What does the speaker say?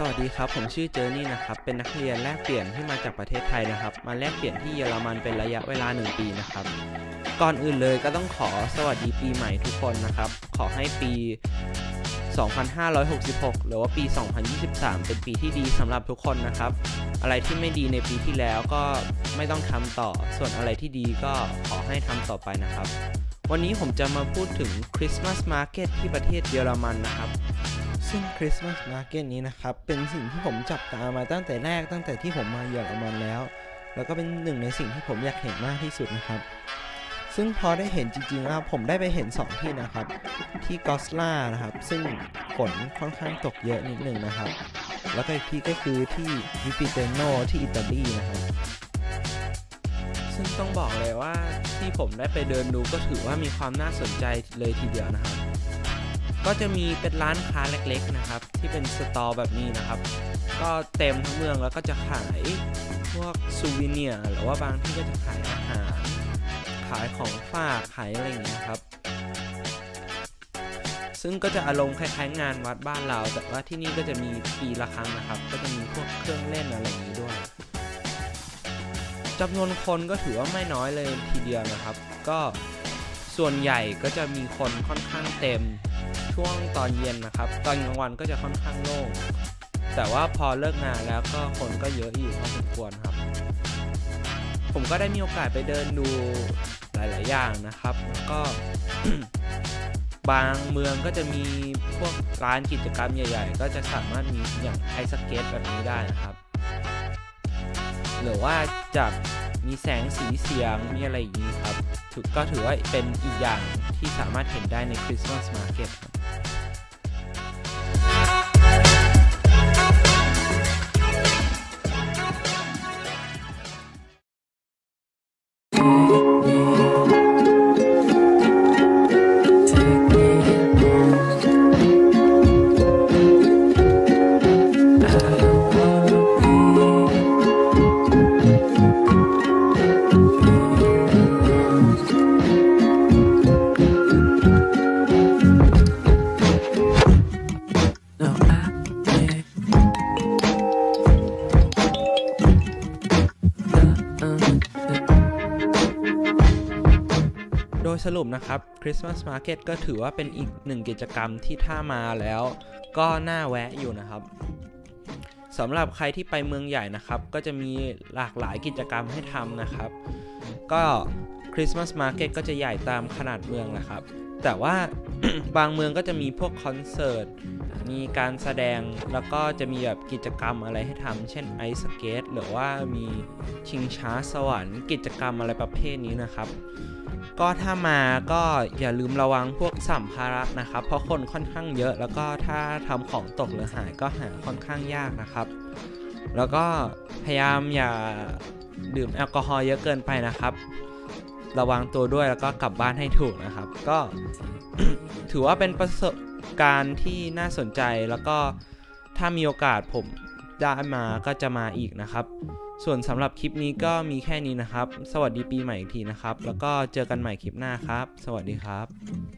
สวัสดีครับ ผมชื่อเจอร์นี่นะครับ เป็นนักเรียนแลกเปลี่ยนที่มาจากประเทศไทยนะครับ มาแลกเปลี่ยนที่เยอรมันเป็นระยะเวลา 1 ปีนะครับ ก่อนอื่นเลยก็ต้องขอสวัสดีปีใหม่ทุกคนนะครับ ขอให้ปี 2566 หรือว่าปี 2023 เป็นปีที่ดีสำหรับทุกคนนะครับ อะไรที่ไม่ดีในปีที่แล้วก็ไม่ต้องทำต่อ ส่วนอะไรที่ดีก็ขอให้ทำต่อไปนะครับ วันนี้ผมจะมาพูดถึงคริสต์มาสมาร์เก็ตที่ประเทศเยอรมันนะครับ ซึ่งคริสต์มาสมาร์เก็ตนี้นะครับ เป็นสิ่งที่ผมจับตามาตั้งแต่แรกตั้งแต่ที่ผมมาเยอรมันแล้ว แล้วก็เป็นหนึ่งในสิ่งที่ผมอยากเห็นมากที่สุดนะครับ ซึ่งพอได้เห็นจริงๆแล้วผมได้ไปเห็น 2 ที่นะครับ ที่กอสลานะครับ ซึ่งฝนค่อนข้างตกเยอะนิดหนึ่งนะครับ แล้วก็อีกที่ก็คือที่วิปิเตโนที่อิตาลีนะครับซึ่งต้องบอกเลยว่าที่ผมได้ไปเดินดูก็ถือว่ามีความน่าสนใจเลยทีเดียวนะครับ ก็จะมีเป็นร้านค้าเล็กๆนะครับ ที่เป็นสตอร์แบบนี้นะครับ ก็เต็มทั้งเมืองแล้วก็จะขายพวกซูวิเนียหรือว่าบางที่ก็จะขายอาหาร ขายของฝากขายอะไรอย่างเงี้ยครับ ซึ่งก็จะอารมณ์คล้ายๆ งานวัดบ้านเรา แต่ว่าที่นี่ก็จะมีปีละครั้งนะครับ ก็จะมีพวกเครื่องเล่นอะไรอย่างนี้ด้วยจำนวนคนก็ถือว่าไม่น้อยเลยทีเดียวนะครับ ก็ส่วนใหญ่ก็จะมีคนค่อนข้างเต็ม ช่วงตอนเย็นนะครับ ตอนกลางวันก็จะค่อนข้างโล่ง แต่ว่าพอเลิกงานแล้วก็คนก็เยอะอยู่พอสมควรครับ ผมก็ได้มีโอกาสไปเดินดูหลาย ๆ อย่างนะครับ ก็บางเมืองก็จะมีพวกร้านกิจกรรมใหญ่ ๆ ก็จะสามารถมีอย่างไอสเก็ตแบบนี้ได้นะครับ หรือว่าจะมีแสงสีเสียงมีอะไรอย่างนี้ครับก็ถือว่าเป็นอีกอย่างที่สามารถเห็นได้ในคริสต์มาสมาร์เก็ตครับ โดยสรุปนะครับคริสต์มาสมาร์เก็ตก็ถือว่าเป็นอีกหนึ่งกิจกรรมที่ถ้ามาแล้ว ก็น่าแวะอยู่นะครับสำหรับใครที่ไปเมืองใหญ่นะครับ ก็จะมีหลากหลายกิจกรรมให้ทำนะครับ ก็คริสต์มาสมาร์เก็ตก็จะใหญ่ตามขนาดเมืองนะครับ แต่ว่าบางเมืองก็จะมีพวกคอนเสิร์ต มีการแสดงแล้วก็จะมีแบบกิจกรรมอะไรให้ทำเช่นไอสเกตหรือว่ามีชิงช้าสวรรค์กิจกรรมอะไรประเภทนี้นะครับ ก็ถ้ามาก็อย่าลืมระวังพวกสัมภาระนะครับ เพราะคนค่อนข้างเยอะ แล้วก็ถ้าทำของตกหรือหายก็หาค่อนข้างยากนะครับ แล้วก็พยายามอย่าดื่มแอลกอฮอล์เยอะเกินไปนะครับ ระวังตัวด้วยแล้วก็กลับบ้านให้ถูกนะครับ ก็ถือว่าเป็นประสบ การณ์ที่น่าสนใจแล้วก็ถ้ามีโอกาสผมได้มาก็จะมาอีกนะครับ ส่วนสำหรับคลิปนี้ก็มีแค่นี้นะครับ สวัสดีปีใหม่อีกทีนะครับ แล้วก็เจอกันใหม่คลิปหน้าครับ สวัสดีครับ